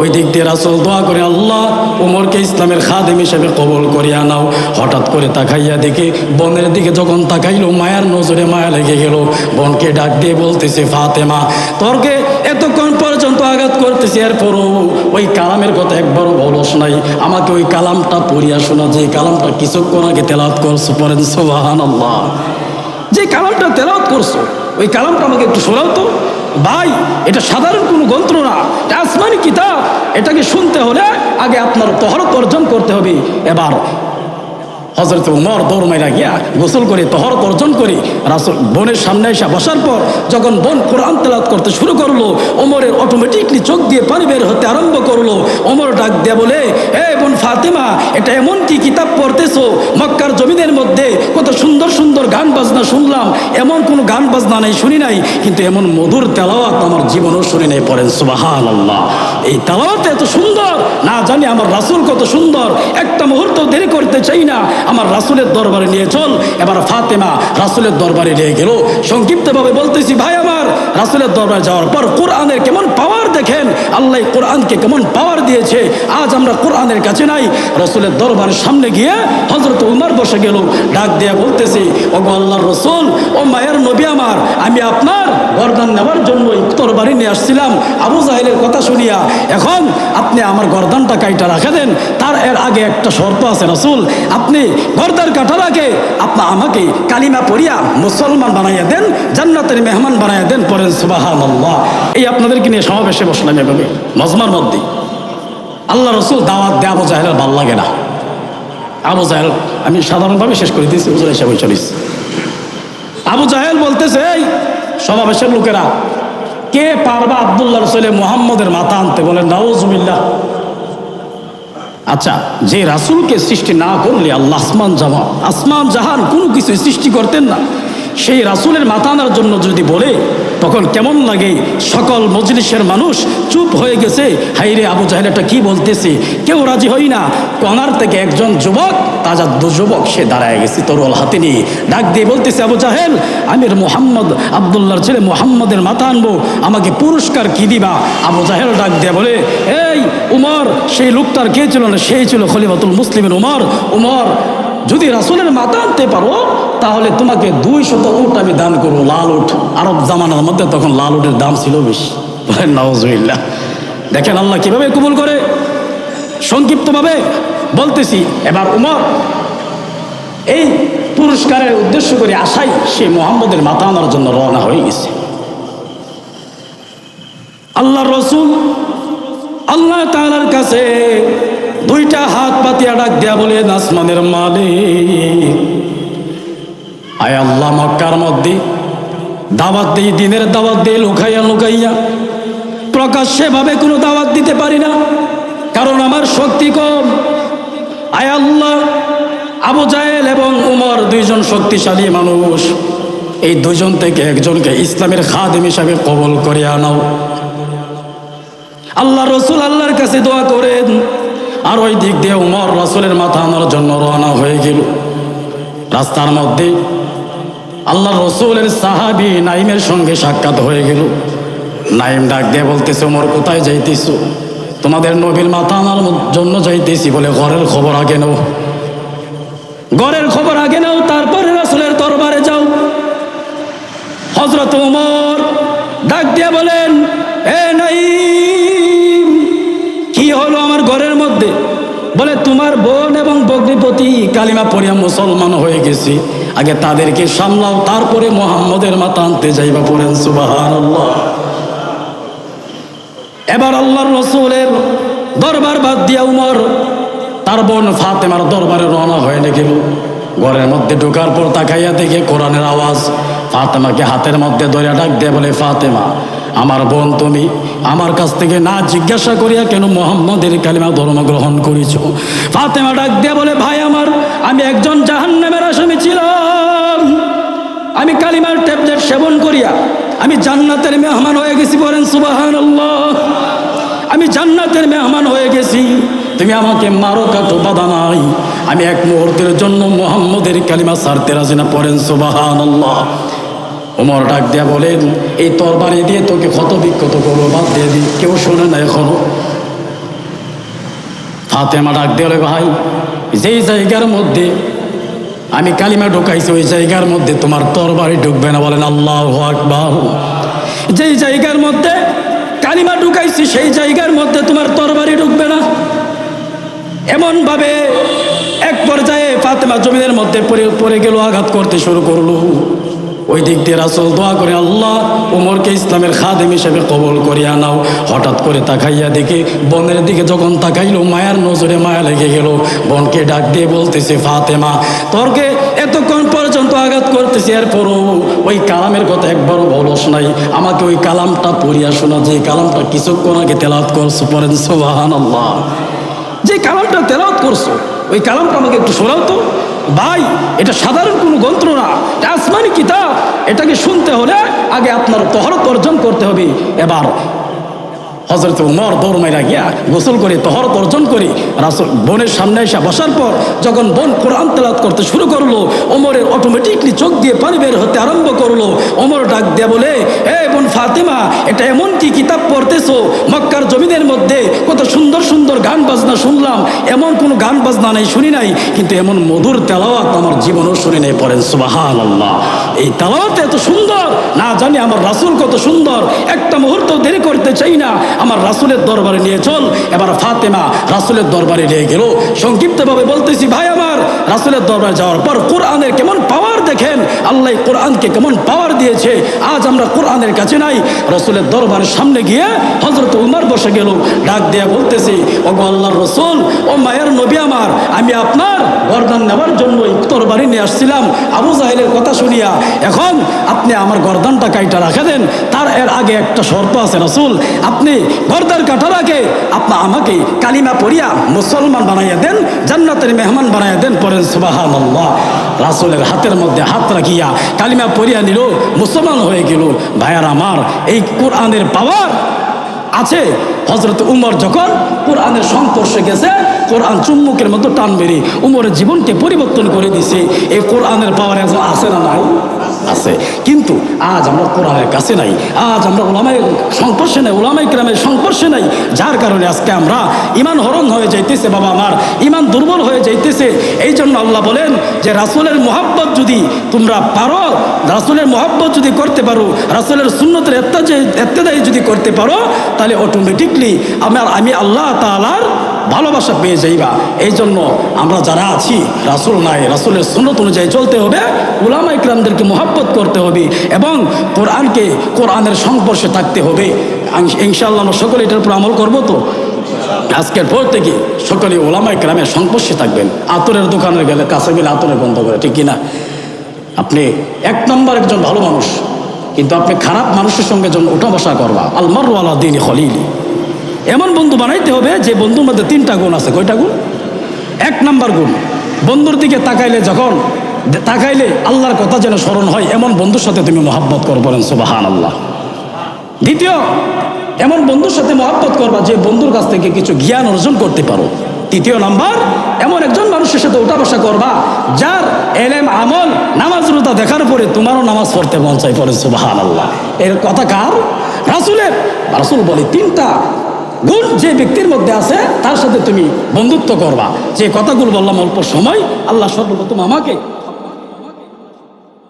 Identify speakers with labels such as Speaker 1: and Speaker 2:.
Speaker 1: ওই দিক দিয়ে রাসুল দোয়া করে, আল্লাহ, উমরকে ইসলামের খাদেম হিসেবে কবল করিয়া নাও। হঠাৎ করে তাকাইয়া দেখে, বনের দিকে যখন তাকাইলো, মায়ার নজরে মায়া লেগে গেল। বোনকে ডাক দিয়ে বলতেছে, ফাতেমা, তোরকে এতক্ষণ পর্যন্ত আঘাত করতেছি, এরপরও ওই কালামের কথা একবারও বলস নাই। আমাকে ওই কালামটা পড়িয়া শোনা, যে কালামটা কিছুক্ষণ আগে তেলাত করছ পরেন সোবাহান আল্লাহ যে কালামটা তেলাত করছ, ওই কালামটা আমাকে একটু শোনাও তো। ভাই, এটা সাধারণ কোনো গ্রন্থ না। এটা আসমানি কিতাব। এটাকে শুনতে হলে আগে আপনার তহরত অর্জন করতে হবে। এবার হজরত উমর দৌড় মাইরা গিয়া গোসল করে তহরত অর্জন করে রাসুল বোনের সামনে এসে বসার পর যখন বোন কোরআন তেলাত করতে শুরু করল ওমরের অটোমেটিকলি চোখ দিয়ে পানি বের হতে আরম্ভ করল। ওমর ডাক দিয়ে বলে, এ বোন ফাতেমা, এটা এমন কি কিতাব পড়তেছো? মক্কার জমিনের মধ্যে কত সুন্দর সুন্দর গান বাজনা শুনলাম, এমন কোনো গান বাজনা নাই, শুনি নাই, কিন্তু এমন মধুর তেলাওয়াত আমার জীবনও শুনি নাই পড়েন সুবাহান আল্লাহ এই তেলাওয়াত এত সুন্দর, না জানি আমার রাসুল কত সুন্দর, একটা মুহূর্ত দেরি করতে চাই না, আমার রাসুলের দরবারে নিয়ে চল, এবার ফাতেমা রাসুলের দরবারে নিয়ে গেল। সংক্ষিপ্তভাবে বলতেছি, ভাই আমার, রাসুলের দরবারে যাওয়ার পর কোরআনের কেমন পাওয়ার দেখেন আল্লাহ কোরআনকে কেমন পাওয়ার দিয়েছে। আজ আমরা কোরআনের কাছে নাই, রসুলের দরবারের সামনে গিয়ে হজরত উমর বসে গেল, ডাক দিয়ে বলতেছি ও গো আল্লাহর রসুল, ও মায়ের নবী আমার, আমি আপনার গরদান নেওয়ার জন্য তরবারি নিয়ে আসছিলাম। আবু জাহেলের কথা শুনিয়া, এখন আপনি আমার গরদানটা কাইটা রাখে দেন, তার এর আগে একটা শর্ত আছে রসুল, আপনি গরদার কাটার আগে আপনি আমাকে কালিমা পড়িয়া মুসলমান বানাইয়া দেন, জান্নাতের মেহমান বানাইয়া দেন পরেন আল্লাহ এই আপনাদেরকে নিয়ে সমাবেশে বসলাম এভাবে মজমার মধ্যে। আল্লাহ রসুল দাওয়াত দেয় আবু জাহেলের ভালো লাগে না। আবু জাহেল, আমি সাধারণভাবে শেষ করে দিয়েছি, হুজুর হিসাবে চলিস আবু জাহেল বলতেছে, এই সমাবেশের লোকেরা, কে পারবা আবদুল্লাহ রসুলে মোহাম্মদের মাথা আনতে? বলেন, নাউজুবিল্লাহ। আচ্ছা যে রাসুলকে সৃষ্টি না করলে আল্লাহ আসমান জামা, আসমান জাহান কোনো কিছু সৃষ্টি করতেন না। সেই রাসুলের মাথা আনার জন্য যদি বলে, তখন কেমন লাগে? সকল মজলিসের মানুষ চুপ হয়ে গেছে। হাইরে আবু জাহেল এটা কি বলতেছে? কেউ রাজি হই না। কনার থেকে একজন যুবক, তাজা দু যুবক, সে দাঁড়ায় গেছে তরোয়াল হাতে নিয়ে। ডাক দিয়ে বলতেছে, আবু জাহেল, আমির মোহাম্মদ আবদুল্লাহর ছেলে মোহাম্মদের মাথা আনব। আমাকে পুরস্কার কি দিবা? আবু জাহেল ডাক দিয়ে বলে, এই উমর, সেই লোকটার কে ছিল না? সেই ছিল খলিফাতুল মুসলিমের উমর। উমর যদি রাসুলের মাথা আনতে পারো, তাহলে তোমাকে দুই শত উঠ আমি দান করব, লাল উঠ আরব জামানার মধ্যে তখন লাল উটের দাম ছিল বেশি। বলেন দেখেন আল্লাহ কীভাবে কবুল করে? সংক্ষিপ্তভাবে বলতেছি, এবার উমর এই পুরস্কারের উদ্দেশ্য করে আশাই সে মোহাম্মদের মাথা আনার জন্য রওনা হয়ে গেছে। আল্লাহ রসুল আল্লাহ তাআলার কাছে দুইটা হাত পাতিয়া ডাক দেয়া বলে নাসমানের মালিক মক্কার মধ্যে দাওয়াত দিই দিনের দাওয়াত দিয়ে লুকাইয়া লুকাইয়া। প্রকাশ্যে ভাবে কোনো দাওয়াত দিতে পারি না। কারণ আমার শক্তি কম। আয় আল্লাহ, আবু জাহেল এবং উমর দুইজন শক্তিশালী মানুষ। এই দুজন থেকে একজনকে ইসলামের খাদেম হিসাবে কবল করে আনাও আল্লাহ রসুল আল্লাহর কাছে দোয়া করেন। আর ওই দিক দিয়ে উমর রসুলের মাথা আনার জন্য রওনা হয়ে গেল। রাস্তার মধ্যে আল্লাহ রসুলের সাহাবি নাইমের সঙ্গে সাক্ষাৎ হয়ে গেল। নাইম ডাক দিয়ে বলতেছে উমর কোথায় যাইতেছ? তোমাদের নবীর মাথা আনার জন্য যাইতেছি বলে ঘরের খবর আগে নাও। ঘরের খবর আগে নাও, তারপরে রসুলের দরবারে যাও। হজরত উমর ডাক দিয়ে বলেন, এ নাই কি হলো আমার ঘরের মধ্যে? বলে, তোমার বোন এবং বগ্নিপতি কালিমা পড়িয়া মুসলমান হয়ে গেছি। আগে তাদেরকে সামলাও, তারপরে মোহাম্মদের মাথা আনতে যাইবা পড়েন সুবাহান এবার আল্লাহর রসুলের দরবার বাদ দিয়া উমর, তার বোন ফাতেমার দরবারে রওনা হয়ে গেল ঘরের মধ্যে ঢোকার পর তাকাইয়া দেখে কোরআনের আওয়াজ। ফাতেমাকে হাতের মধ্যে ধরে ডাক দিয়ে বলে, ফাতেমা, আমার বোন তুমি আমার কাছ থেকে না জিজ্ঞাসা করিয়া কেন মোহাম্মদের কালিমা ধর্ম গ্রহণ করেছ? ফাতেমা ডাক দিয়ে বলে, ভাই আমার, আমি একজন জাহান্নামের আসামি ছিলাম। আমি কালিমার ট্যাবলেট সেবন করিয়া আমি জান্নাতের মেহমান হয়ে গেছি বলেন সুবাহান আমি জান্নাতের মেহমান হয়ে গেছি। তুমি আমাকে মারো, কাটো, বাধা নাই। আমি এক মুহূর্তের জন্য মোহাম্মদের কালিমা সারতে রাজি না, পড়েন সুবাহান আল্লাহ ওমর ডাক দিয়া বলেন এই তরবারি দিয়ে তোকে ক্ষত বিক্ষত করব, বাদ দিয়ে দিই কেউ শোনে না এখনও। ফাতেমা ডাক দেওয়ালে ভাই, যেই জায়গার মধ্যে আমি কালিমা ঢুকাইছি, ওই জায়গার মধ্যে তোমার তরবারি ঢুকবে না। বলেন, আল্লাহ আকবার। যেই জায়গার মধ্যে কালিমা ঢুকাইছি, সেই জায়গার মধ্যে তোমার তরবারি ঢুকবে না। এমনভাবে এক পর্যায়ে ফাতেমা জমিনের মধ্যে পড়ে গেল, আঘাত করতে শুরু করল। ওই দিক দিয়ে রাসুল দোয়া করে, আল্লাহ, উমরকে ইসলামের খাদেম হিসেবে কবল করিয়া নাও। হঠাৎ করে তাকাইয়া দেখে, বনের দিকে যখন তাকাইলো, মায়ার নজরে মায়া লেগে গেল। বোনকে ডাক দিয়ে বলতেছে, ফাতেমা, তোরকে এতক্ষণ পর্যন্ত আঘাত করতেছি, এরপরও ওই কালামের কথা একবারও বলস নাই। আমাকে ওই কালামটা পড়িয়া শোনা, যে কালামটা কিছুক্ষণ আগে তেলাত করছ, পড়েন সোহান আল্লাহ যে কালামটা তেলাত করছ, ওই কালামটা আমাকে একটু শোনাও তো। ভাই, এটা সাধারণ কোনো গ্রন্থ না। এটা আসমানি কিতাব। এটাকে শুনতে হলে আগে আপনার তহরত অর্জন করতে হবে। এবার হজরত উমর দৌড় মাইরা গিয়া গোসল করে তহরত অর্জন করে রাসুল বোনের সামনে এসে বসার পর যখন বোন কোরআন তেলাত করতে শুরু করল ওমরের অটোমেটিকলি চোখ দিয়ে পানি বের হতে আরম্ভ করল। ওমর ডাক দিয়ে বলে, এ বোন ফাতেমা, এটা এমন কি কিতাব পড়তেছো? মক্কার জমিদের মধ্যে কত সুন্দর সুন্দর গান বাজনা শুনলাম। এমন কোনো গান বাজনা নাই, শুনি নাই, কিন্তু এমন মধুর তেলাওয়াত আমার জীবনও শুনি নাই। পড়েন সুবাহান আল্লাহ এই তেলাওয়াত এত সুন্দর, না জানি আমার রাসুল কত সুন্দর। একটা মুহূর্ত দেরি করতে চাই না আমার রাসুলের দরবারে নিয়ে চল। এবার ফাতেমা রাসুলের দরবারে নিয়ে গেল। সংক্ষিপ্তভাবে বলতেছি, ভাই আমার, রাসুলের দরবারে যাওয়ার পর কোরআনের কেমন পাওয়ার দেখেন? আল্লাহ কোরআনকে কেমন পাওয়ার দিয়েছে। আজ আমরা কোরআনের কাছে নাই। রসুলের দরবারের সামনে গিয়ে হজরত উমার বসে গেল। ডাক দিয়া বলতেছি ও আল্লাহর রসুল, ও মায়ের নবী আমার, আমি আপনার গরদান নেওয়ার জন্য এই তরবারি নিয়ে আসছিলাম। আবু জাহেলের কথা শুনিয়া, এখন আপনি আমার গরদানটা কাইটা রাখে দেন। তার এর আগে একটা শর্ত আছে রসুল। আপনি গরদান কাঠারাকে আপনা আমাকে কালিমা পড়িয়া মুসলমান বানাইয়া দেন, জান্নাতের মেহমান বানাইয়া দেন পরেন সুবাহান রাসুলের হাতের মধ্যে হাত রাখিয়া কালিমা পড়িয়া নিল, মুসলমান হয়ে গেল। ভাইয়ার আমার এই কোরআনের পাওয়ার আছে হজরত উমর যখন কোরআনের সংস্পর্শে গেছে, কোরআন চুম্বকের মতো টান মেরে উমরের জীবনকে পরিবর্তন করে দিছে। এই কোরআনের পাওয়ার একজন আছে না নাই? আছে। কিন্তু আজ আমরা কোরআনের কাছে নাই। আজ আমরা ওলামাই সংস্পর্শে নাই ওলামাই গ্রামের সংস্পর্শে নাই। যার কারণে আজকে আমরা ইমান হরণ হয়ে যাইতেছে বাবা আমার ইমান দুর্বল হয়ে যাইতেছে। এই জন্য আল্লাহ বলেন যে, রাসুলের মোহাব্বত যদি তোমরা পারো, রাসুলের মোহাব্বত যদি করতে পারো, রাসুলের সুন্নতের এত্তেদায়ী যদি করতে পারো তাহলে অটোমেটিকলি আমার আমি আল্লাহ তালার ভালোবাসা পেয়ে যাইবা। এই জন্য আমরা যারা আছি, রাসুল নাই, রাসুলের সুন্নত অনুযায়ী চলতে হবে, উলামা ইকরামদেরকে মোহাব্বত করতে হবে এবং কোরআনকে কোরআনের সংস্পর্শে থাকতে হবে। ইনশাআল্লাহ আমরা সকলে এটার উপর আমল করব তো? আজকের পর থেকে সকলে ওলামাই গ্রামের সংস্পর্শে থাকবেন। আতরের দোকানে গেলে কাছে গেলে আতরের বন্ধ করে, ঠিক কিনা? আপনি এক নম্বর একজন ভালো মানুষ। কিন্তু আপনি খারাপ মানুষের সঙ্গে যখন ওঠা বসা করবা আলমারওয়ালা দিন খলিলি। এমন বন্ধু বানাইতে হবে যে বন্ধুর মধ্যে তিনটা গুণ আছে। কয়টা গুণ? এক নাম্বার গুণ, বন্ধুর দিকে তাকাইলে যখন তাকাইলে আল্লাহর কথা যেন স্মরণ হয়, এমন বন্ধুর সাথে তুমি মহাব্বত কর বলেন সুবাহান আল্লাহ দ্বিতীয়, এমন বন্ধুর সাথে মহাব্বত করবা যে বন্ধুর কাছ থেকে কিছু জ্ঞান অর্জন করতে পারো। তৃতীয় নাম্বার, এমন একজন মানুষের সাথে উঠা বসা করবা যার এলেম, আমল নামাজ রোজা দেখার পরে তোমারও নামাজ পড়তে মন চাই পড়ে সুবাহান আল্লাহ এর কথা কার? রাসুলের। রাসুল বলে, তিনটা গুণ যে ব্যক্তির মধ্যে আছে, তার সাথে তুমি বন্ধুত্ব করবা। যে কথাগুলো বললাম অল্প সময়, আল্লাহ সর্বপ্রথম আমাকে